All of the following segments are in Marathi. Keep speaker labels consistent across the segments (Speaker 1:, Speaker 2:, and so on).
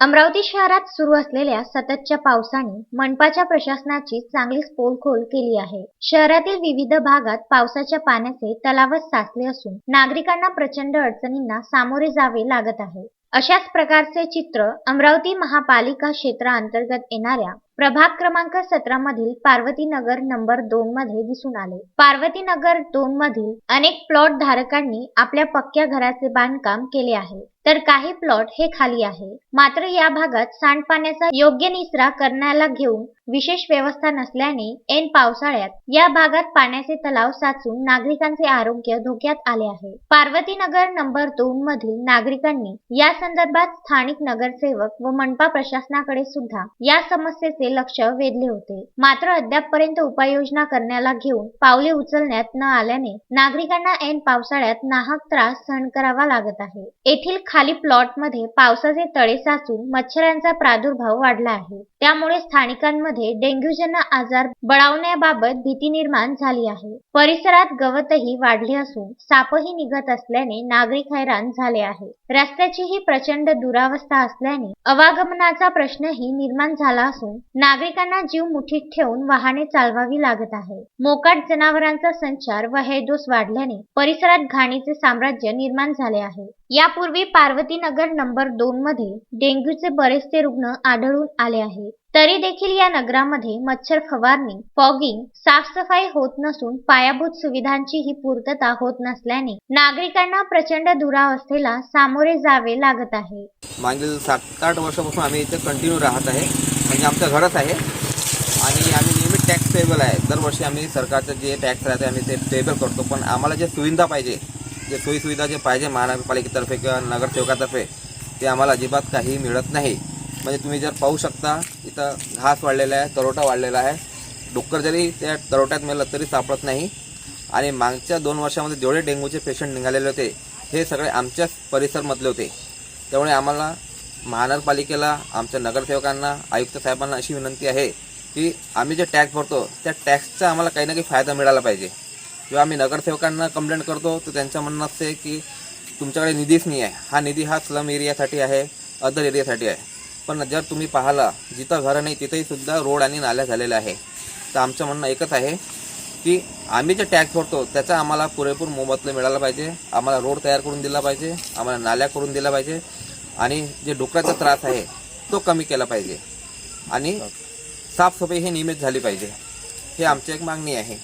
Speaker 1: अमरावती शहरात सुरू असलेल्या सततच्या पावसाने मनपाच्या प्रशासनाची चांगलीच पोलखोल केली आहे. शहरातील विविध भागात पावसाच्या पाण्याचे तलावच साचले असून नागरिकांना प्रचंड अडचणींना सामोरे जावे लागत आहे. अशाच प्रकारचे चित्र अमरावती महापालिका क्षेत्राअंतर्गत येणाऱ्या प्रभाग क्रमांक सतरा मधील पार्वती नगर नंबर दोन मध्ये दिसून आले. पार्वती नगर दोन मधील अनेक प्लॉट धारकांनी आपल्या पक्क्या घराचे बांधकाम केले आहे. तर काही प्लॉट हे खाली आहे. मात्र या भागात सांडपाण्याचा योग्य निचरा करण्याला घेऊन विशेष व्यवस्था नसल्याने ऐन पावसाळ्यात या भागात पाण्याचे तलाव साचून नागरिकांचे आरोग्य धोक्यात आले आहे. पार्वती नगर नंबर दोन मधील नागरिकांनी या संदर्भात स्थानिक नगरसेवक व मनपा प्रशासनाकडे सुद्धा या समस्येचे लक्ष वेधले होते. मात्र अद्यापपर्यंत उपाययोजना करण्याला घेऊन पावले उचलण्यात न आल्याने नागरिकांना ऐन पावसाळ्यात नाहक त्रास सहन करावा लागत आहे. येथील खाली प्लॉटमध्ये पावसाचे तळे साचून मच्छरांचा प्रादुर्भाव वाढला आहे. त्यामुळे स्थानिकांमध्ये डेंग्यूजन्य आजार बळावण्याबाबत भीती निर्माण झाली आहे. परिसरात गवतही वाढले असून सापही निघत असल्याने नागरिक हैराण झाले आहे. रस्त्याचीही प्रचंड दुरावस्था असल्याने अवागमनाचा प्रश्नही निर्माण झाला असून नागरिकांना जीव मुठीत ठेवून वाहने चालवावी लागत आहे. मोकाट जनावरांचा संचार व हैदोस वाढल्याने परिसरात घाणीचे साम्राज्य निर्माण झाले आहे. यापूर्वी पार्वती नगर नंबर दोन मध्ये डेंग्यूचे बरेचसे रुग्ण आढळून आले आहे तरी देखील या नगरामध्ये मच्छर फवारणी फॉगिंग साफसफाई होत नसून पायाभूत सुविधांची ही पूर्तता होत नसल्याने नागरिकांना प्रचंड दुरावस्थेला सामोरे जावे लागत आहे.
Speaker 2: मागील सात आठ वर्षापासून आम्ही इथे कंटिन्यू राहत आहे. म्हणजे आमचं घरच आहे. आणि आम्ही नेहमी टॅक्स पेबल आहे. दरवर्षी आम्ही सरकारचं जे टॅक्स राहते आम्ही ते पेबल करतो. पण आम्हाला जे सुविधा पाहिजे जे सोयीसुविधा जे पाहिजे महानगरपालिकेतर्फे किंवा नगरसेवकातर्फे ते आम्हाला अजिबात काही मिळत नाही. म्हणजे तुम्ही जर पाहू शकता इथं घास वाढलेला आहे तरोटा वाढलेला आहे. डुक्कर जरी त्या तरोट्यात मेलं तरी सापडत नाही. आणि मागच्या दोन वर्षामध्ये जेवढे डेंग्यूचे पेशंट निघालेले होते हे सगळे आमच्याच परिसरमधले होते. त्यामुळे आम्हाला महानगरपालिकेला आमच्या नगरसेवकांना आयुक्त साहेबांना अशी विनंती आहे की आम्ही जे टॅक्स भरतो त्या टॅक्सचा आम्हाला काही ना काही फायदा मिळाला पाहिजे. किंवा आम्ही नगरसेवकांना कंप्लेंट करतो तर त्यांचं म्हणणं असते की तुमच्याकडे निधीच नाही आहे. हा निधी हा स्लम एरियासाठी आहे अदर एरियासाठी आहे. पण जर तुम्ही पाहिला जिथं घरं नाही तिथेही सुद्धा रोड आणि नाल्या झालेल्या आहे. तर आमचं म्हणणं एकच आहे की आम्ही जे टॅक्स भरतो त्याचा आम्हाला पुरेपूर मोबदला मिळाला पाहिजे. आम्हाला रोड तयार करून दिला पाहिजे आम्हाला नाल्या करून दिला पाहिजे आणि जे डुकराचा त्रास आहे तो कमी केला पाहिजे. आणि साफसफाई ही नियमित झाली पाहिजे. हे आमची एक मागणी आहे.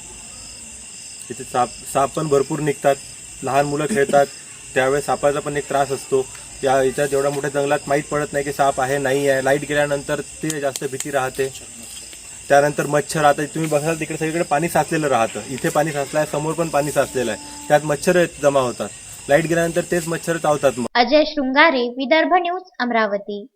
Speaker 3: तिथे साप साप पण भरपूर निघतात. लहान मुलं खेळतात. त्यावेळेस सापाचा पण एक त्रास असतो. या याच्यात एवढ्या मोठ्या जंगलात माहीत पडत नाही की साप आहे नाही आहे. लाइट गेल्यानंतर ते जास्त भीती राहते. त्यानंतर मच्छर राहतात तुम्ही बघाल तिकडे सगळीकडे पाणी साचलेलं राहतं. इथे पाणी साचलं आहे समोर पण पाणी साचलेलं आहे त्यात मच्छर जमा होतात. लाइट गेल्यानंतर तेच मच्छर चावतात
Speaker 1: अजय शृंगारे विदर्भ न्यूज अमरावती.